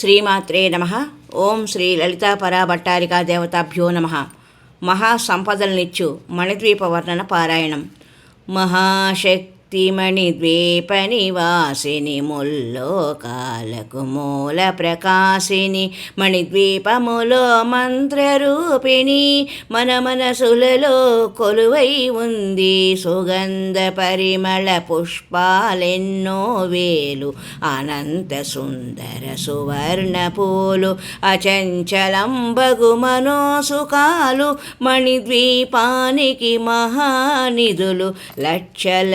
శ్రీమాత్రే నమ. ఓం శ్రీ లలితా పరాభట్టారికా దేవతాభ్యో నమ. మహాసంపదలనిచ్చు మణిద్వీప వర్ణన పారాయణం. మహాశక్తి మహాశక్తిమణిద్వీప నివాసిని ముల్లోకాలకు మూల ప్రకాశిని మణిద్వీపములో మంత్రరూపిణి మన మనసులలో కొలువై ఉంది సుగంధ పరిమళ పుష్పాలెన్నో వేలు అనంత సుందర సువర్ణ పూలు అచంచలంబగు మనోసుకాలు మణిద్వీపానికి మహానిధులు లక్షల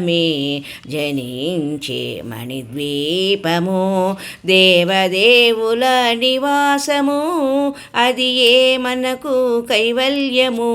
మే జనించే మణిద్వీపము దేవదేవుల నివాసము అది ఏ మనకు కైవల్యము?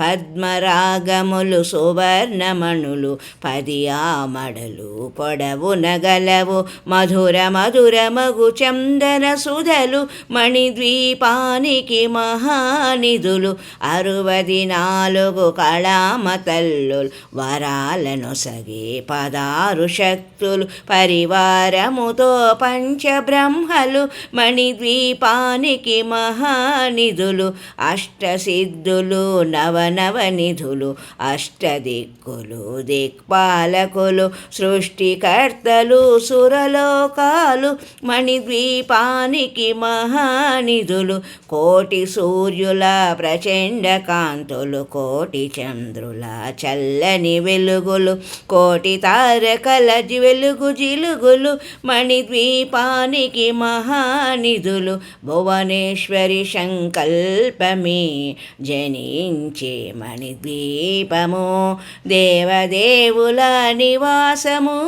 పద్మరాగములు సువర్ణమణులు పది ఆమడలు పొడవు నగలవు మధుర మధుర మగు చందన సుధలు మణిద్వీపానికి మహానిధులు అరువది నాలుగు కళామతల్లు వరాలను సవే పదారు శక్తులు పరివారముతో పంచబ్రహ్మలు మణిద్వీపానికి మహానిధులు అష్టసిద్ధులు నవనవనిధులు అష్టదిక్కులు దిక్పాలకులు సృష్టికర్తలు సురలోకాలు మణిద్వీపానికి మహానిధులు కోటి సూర్యుల ప్రచండ కాంతులు కోటి చంద్రుల చల్లని వెలుగులు కోటి తారకల జి- వెలుగు జిలుగులు మణిద్వీపానికి మహానిధులు భువనేశ్వరి సంకల్పమే జనించే మణిద్వీపము. దేవదేవుల నివాసము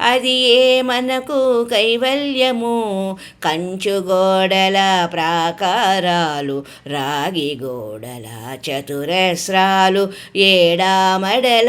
అది ఏ మనకు కైవల్యము? కంచుగోడల ప్రాకారాలు రాగి గోడల చతురస్రాలు ఏడామడల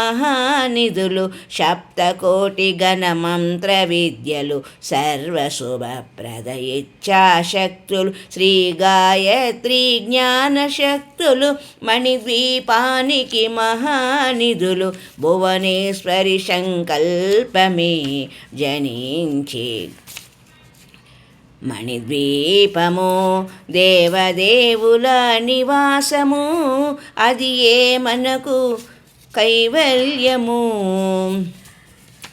మహానిధులు సప్తకోటి గణ మంత్ర విద్యలు సర్వశుభప్రద ఇచ్ఛాశక్తులు శ్రీ గాయత్రి జ్ఞాన శక్తులు మణిద్వీపానికి మహానిధులు భువనేశ్వరి సంకల్పమే జనించి. మణిద్వీపము దేవదేవుల నివాసము అది ఏ మనకు కైవల్యము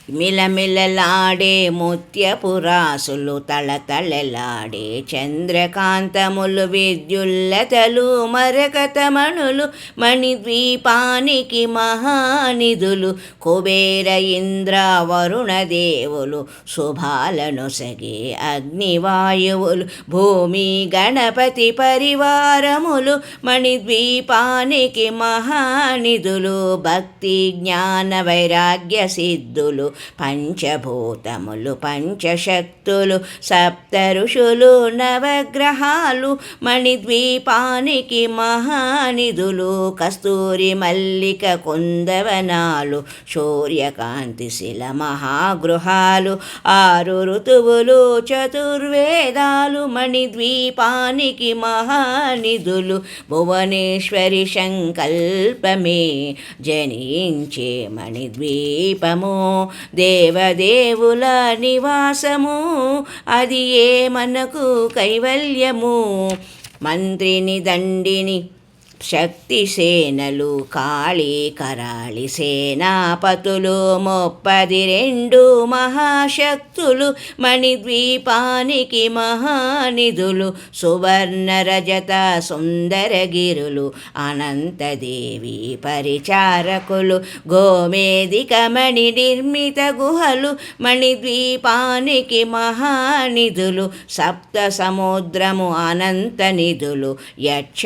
మిలమిలలాడే ముత్యపురాసులు తళతళలాడే చంద్రకాంతములు విద్యుల్లతలు మరకతమణులు మణిద్వీపానికి మహానిధులు కుబేర ఇంద్ర వరుణ దేవులు శుభాలను సగే అగ్నివాయువులు భూమి గణపతి పరివారములు మణిద్వీపానికి మహానిధులు భక్తి జ్ఞాన వైరాగ్య సిద్ధులు పంచభూతములు పంచశక్తులు సప్త ఋషులు నవగ్రహాలు మణిద్వీపానికి మహానిధులు కస్తూరి మల్లిక కుందవనాలు సూర్యకాంతి శిల మహాగృహాలు ఆరు ఋతువులు చతుర్వేదాలు మణిద్వీపానికి మహానిధులు భువనేశ్వరి సంకల్పమే జనించే మణిద్వీపము. దేవదేవుల నివాసము అది ఏ మనకు కైవల్యము? మంత్రిని దండిని శక్తి సేనలు కాళీ కరాళి సేనాపతులు ముప్పది రెండు మహాశక్తులు మణిద్వీపానికి మహానిధులు సువర్ణ రజత సుందరగిరులు అనంతదేవి పరిచారకులు గోమేదిక మణి నిర్మిత గుహలు మణిద్వీపానికి మహానిధులు సప్త సముద్రము అనంత నిధులు యక్ష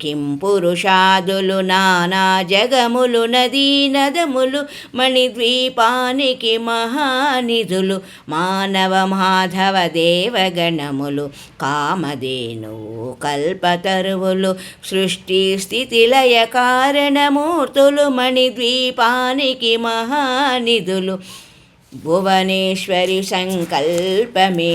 కిం పురుషాదులు నానా జగములు నదీ నదములు మణిద్వీపానికి మహానిధులు మానవ మాధవ దేవగణములు కామధేనువు కల్పతరువులు సృష్టి స్థితి లయ కారణమూర్తులు మణిద్వీపానికి మహానిధులు భువనేశ్వరి సంకల్పమే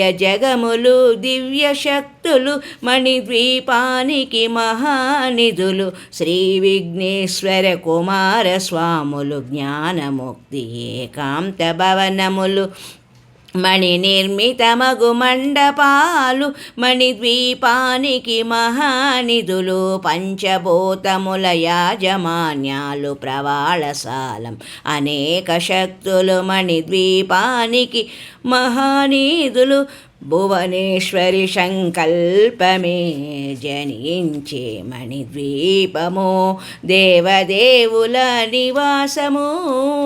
జగములు దివ్య శక్తులు మణిద్వీపానికి మహానిధులు శ్రీ విఘ్నేశ్వర కుమార స్వాములు జ్ఞానముక్తి ఏకాంత భవనములు మణి నిర్మితమగు మండపాలు మణిద్వీపానికి మహానిధులు పంచభూతముల యాజమాన్యాలు ప్రవాళసాలం అనేక శక్తులు మణిద్వీపానికి మహానీధులు భువనేశ్వరి సంకల్పమే జనించే మణిద్వీపము దేవదేవుల నివాసము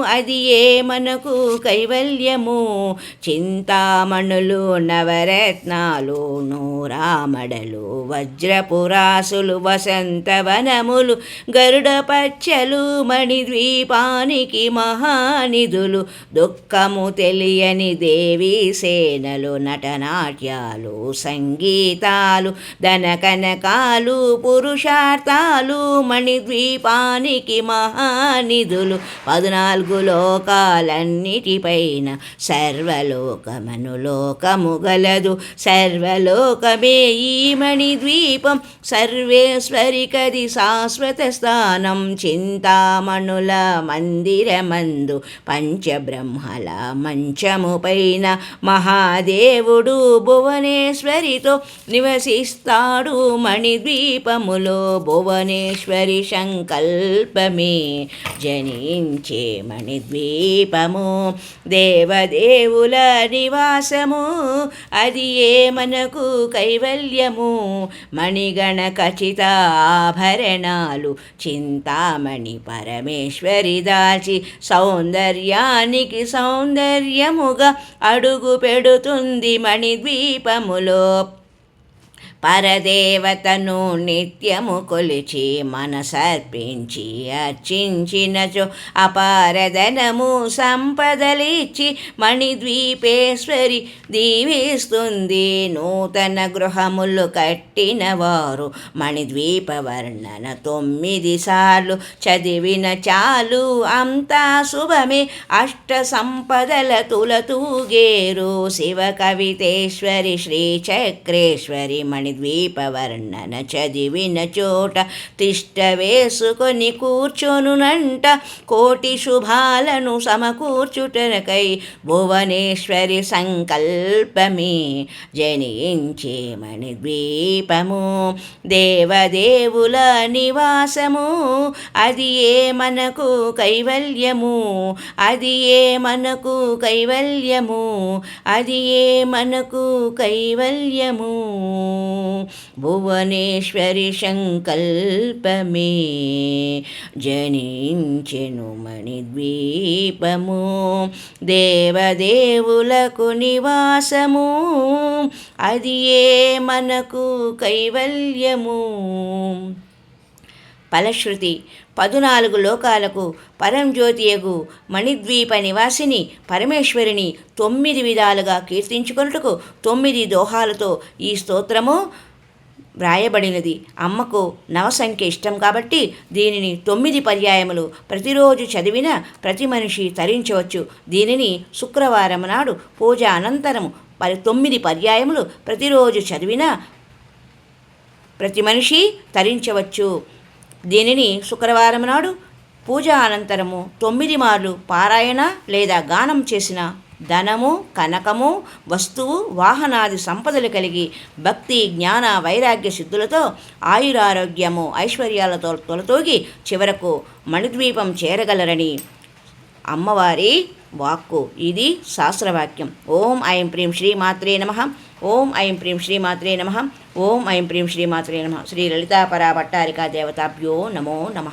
అది ఏ మనకు కైవల్యము? చింతామణులు నవరత్నాలు నూరామడలు వజ్రపురాసులు వసంతవనములు గరుడ పచ్చలు మణిద్వీపానికి మహానిధులు దుఃఖము తెలియని దేవీ సేనలు నాట్యాలు సంగీతాలు ధనకనకాలు పురుషార్థాలు మణిద్వీపానికి మహానిధులు పద్నాలుగు లోకాలన్నిటిపైన సర్వలోకమను లోకము గలదు. సర్వలోకమే ఈ మణిద్వీపం సర్వేశ్వరికది శాశ్వత స్థానం చింతామణుల మందిరమందు పంచబ్రహ్మల మంచము పైన మహాదేవుడు భువనేశ్వరితో నివసిస్తాడు మణిద్వీపములో. భువనేశ్వరి సంకల్పమే జనించే మణిద్వీపము. దేవదేవుల నివాసము అది ఏ మనకు కైవల్యము? మణిగణ ఖచ్చిత ఆభరణాలు చింతామణి పరమేశ్వరి దాచి సౌందర్యానికి సౌందర్యముగా అడుగు పెడుతుంది మణి మణిద్వీపములో పరదేవతను నిత్యము కొలిచి మనసర్పించి అర్చించినచో అపారధనము సంపదలిచ్చి మణిద్వీపేశ్వరి దీవిస్తుంది. నూతన గృహములు కట్టిన వారు మణిద్వీప వర్ణన తొమ్మిది సార్లు చదివిన చాలు అంతా శుభమే. అష్ట సంపదల తులతూగేరు శివ కవితేశ్వరి శ్రీ చక్రేశ్వరి మణి ద్వీపవర్ణన చదివిన చోట తిష్ట వేసుకొని కూర్చొనునంట కోటి శుభాలను సమకూర్చుటనకై భువనేశ్వరి సంకల్పమే జనించేమణి ద్వీపము. దేవదేవుల నివాసము అది ఏ మనకు కైవల్యము? అది ఏ మనకు కైవల్యము? అది ఏ మనకు కైవల్యము? భువనేశ్వరి సంకల్పమే. జనించెను మణిద్వీపము. దేవదేవులకు నివాసము. అది ఏ మనకు కైవల్యము. ఫలశ్రుతి పదునాలుగు లోకాలకు పరంజ్యోతియగు మణిద్వీప నివాసిని పరమేశ్వరిని తొమ్మిది విధాలుగా కీర్తించుకొనుటకు తొమ్మిది దోహాలతో ఈ స్తోత్రము వ్రాయబడినది. అమ్మకు నవసంఖ్య ఇష్టం కాబట్టి దీనిని తొమ్మిది పర్యాయములు ప్రతిరోజు చదివిన ప్రతి మనిషి తరించవచ్చు. దీనిని శుక్రవారం నాడు పూజ అనంతరం పరి తొమ్మిది పర్యాయములు ప్రతిరోజు చదివిన ప్రతి మనిషి తరించవచ్చు. దీనిని శుక్రవారం నాడు పూజ అనంతరము తొమ్మిది మార్లు పారాయణ లేదా గానం చేసిన ధనము కనకము వస్తువు వాహనాది సంపదలు కలిగి భక్తి జ్ఞాన వైరాగ్య సిద్ధులతో ఆయురారోగ్యము ఐశ్వర్యాలతో తొలతూగి చివరకు మణిద్వీపం చేరగలరని అమ్మవారి వాక్కు. ఇది శాస్త్రవాక్యం. ఓం ఐం ప్రీం మాత్రే నమ. ఓం ఐం ప్రీం శ్రీమాత్రే నమ. ఓం ఐం ప్రీం శ్రీమాత్రే నమ. శ్రీ లలితాపరా భట్టారికా దేవతాభ్యో నమో నమ.